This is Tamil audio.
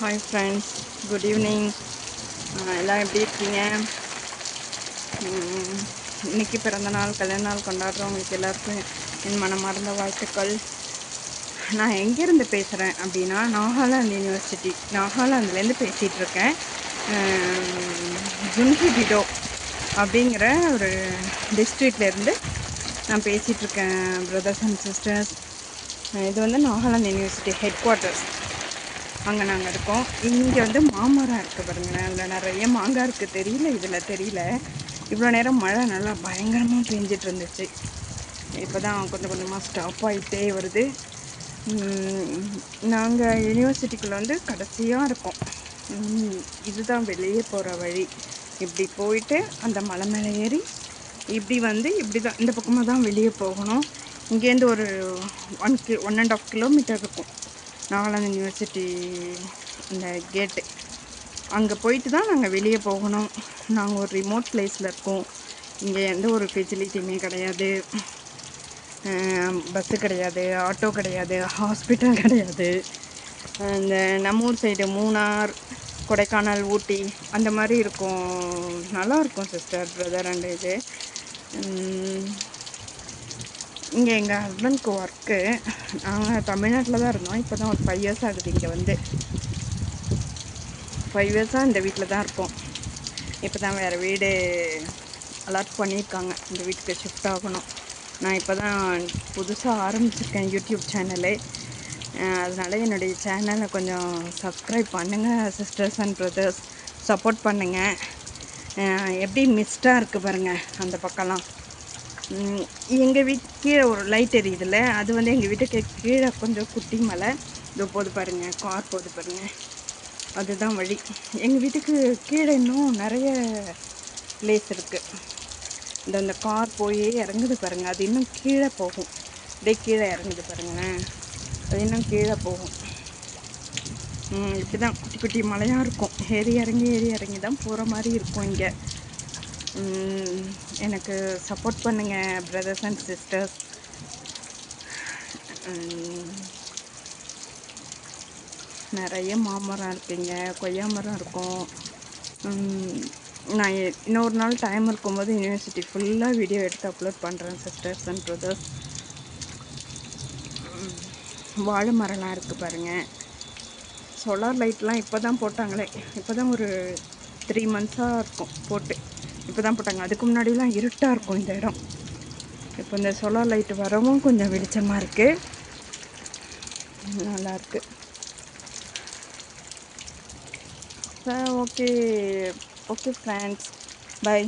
ஹாய் ஃப்ரெண்ட்ஸ் குட் ஈவினிங் எல்லாம் எப்படி இருக்கீங்க? இன்னைக்கு பிறந்த நாள் கல்யாண நாள் கொண்டாடுறவங்களுக்கு எல்லாருக்கும் என் மனமார்ந்த வாழ்த்துக்கள். நான் எங்கேருந்து பேசுகிறேன் அப்படின்னா நாகாலாந்து யூனிவர்சிட்டி நாகாலாந்துலேருந்து பேசிகிட்டு இருக்கேன் ஜுன்ஹிபிடோ அப்படிங்கிற ஒரு டிஸ்ட்ரிக்ட்லேருந்து நான் பேசிகிட்டு இருக்கேன் பிரதர்ஸ் அண்ட் சிஸ்டர்ஸ் இது வந்து நாகாலாந்து யூனிவர்சிட்டி ஹெட் குவார்ட்டர்ஸ் அங்கே நாங்கள் இருக்கோம். இங்கே வந்து மாமரம் இருக்குது பாருங்களேன் அதில் நிறைய மாங்காய் இருக்குது தெரியல இதில் தெரியல. இவ்வளோ நேரம் மழை நல்லா பயங்கரமாக பெஞ்சிட்டு இருந்துச்சு. இப்போ தான் கொஞ்சம் கொஞ்சமாக ஸ்டாப் ஆகிட்டே வருது நாங்கள் யூனிவர்சிட்டிக்குள்ளே வந்து கடைசியாக இருக்கோம். இதுதான் வெளியே போகிற வழி. இப்படி போயிட்டு அந்த மலை மேலே ஏறி இப்படி வந்து இப்படி தான் இந்த பக்கமாக தான் வெளியே போகணும். இங்கேருந்து ஒரு one Ki one and half kilometre இருக்கும். நாகாலாந்து யூனிவர்சிட்டி இந்த கேட்டு அங்கே போயிட்டு தான் நாங்கள் வெளியே போகணும். நாங்கள் ஒரு ரிமோட் பிளேஸில் இருக்கோம். இங்கே எந்த ஒரு ஃபெசிலிட்டியுமே கிடையாது. பஸ்ஸு கிடையாது ஆட்டோ கிடையாது ஹாஸ்பிட்டல் கிடையாது. இந்த நம்ம ஊர் சைடு மூணார் கொடைக்கானல் ஊட்டி அந்த மாதிரி இருக்கும். நல்லா இருக்கும் சிஸ்டர் பிரதர் அண்ட் இது. இங்கே எங்கள் ஹஸ்பண்ட்க்கு ஒர்க்கு நாங்கள் தமிழ்நாட்டில் தான் இருந்தோம். இப்போ தான் ஒரு ஃபைவ் இயர்ஸ் ஆகுது இங்கே வந்து. ஃபைவ் இயர்ஸாக இந்த வீட்டில் தான் இருப்போம். இப்போ தான் வேறு வீடு அலாட் பண்ணியிருக்காங்க இந்த வீட்டுக்கு ஷிஃப்ட் ஆகணும். நான் இப்போ தான் புதுசாக ஆரம்பிச்சிருக்கேன் யூடியூப் சேனலு அதனால் என்னுடைய சேனலை கொஞ்சம் சப்ஸ்கிரைப் பண்ணுங்கள் சிஸ்டர்ஸ் அண்ட் பிரதர்ஸ் சப்போர்ட் பண்ணுங்கள் எப்படி மிஸ்டாக இருக்குது பாருங்கள் அந்த பக்கம்லாம். எங்கள் வீட்டு கீழே ஒரு லைட் எரியுதுல்ல அது வந்து எங்கள் வீட்டுக்கு கீழே கொஞ்சம் குட்டி மலை. இதோ போது பாருங்கள் கார் போகுது பாருங்கள் அதுதான் வழி. எங்கள் வீட்டுக்கு கீழே இன்னும் நிறைய பிளேஸ் இருக்குது இந்த அந்த கார் போய் இறங்குது பாருங்கள் அது இன்னும் கீழே போகும். அப்படியே கீழே இறங்குது பாருங்களேன் அது இன்னும் கீழே போகும். இப்படி தான் குட்டி குட்டி மலையாக இருக்கும். ஏறி இறங்கி ஏறி இறங்கி தான் போகிற மாதிரி இருக்கும் இங்கே. எனக்கு சப்போர்ட் பண்ணுங்கள் பிரதர்ஸ் அண்ட் சிஸ்டர்ஸ் நிறைய மாமரம் இருக்குங்க கொய்யா மரம் இருக்கும். நான் இன்னொரு நாள் டைம் இருக்கும்போது யூனிவர்சிட்டி ஃபுல்லாக வீடியோ எடுத்து அப்லோட் பண்ணுறேன் சிஸ்டர்ஸ் அண்ட் பிரதர்ஸ் வாழை மரம்லாம் இருக்குது பாருங்கள் சோலார் லைட்லாம் இப்போ தான் போட்டாங்களே. இப்போ தான் ஒரு த்ரீ மந்த்ஸாக இருக்கும் போட்டு. இப்போ தான் போட்டாங்க. அதுக்கு முன்னாடிலாம் இருட்டாக இருக்கும் இந்த இடம். இப்போ இந்த சோலார் லைட் வரவும் கொஞ்சம் வெளிச்சமாக இருக்குது நல்லாயிருக்கு ஓகே ஓகே ஃப்ரெண்ட்ஸ் பை